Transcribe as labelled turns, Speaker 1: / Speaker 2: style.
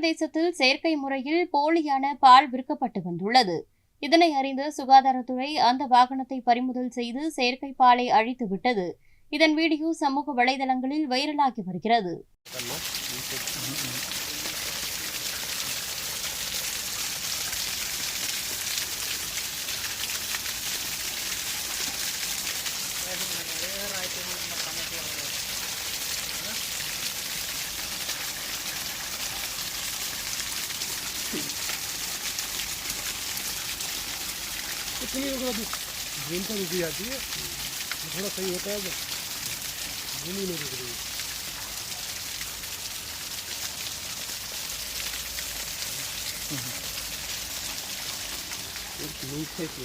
Speaker 1: உத்தரப்பிரதேசத்தில் செயற்கை முறையில் போலியான பால் விற்கப்பட்டு வந்துள்ளது. இதனை அறிந்த சுகாதாரத்துறை அந்த வாகனத்தை பறிமுதல் செய்து செயற்கை பாலை அழித்து விட்டது. இதன் வீடியோ சமூக வலைதளங்களில் வைரலாகி வருகிறது.
Speaker 2: इतनी ड्रीम तो रुकी जाती है। थोड़ा सही होता है ड्रीम ही नहीं रुक रही। मीठे की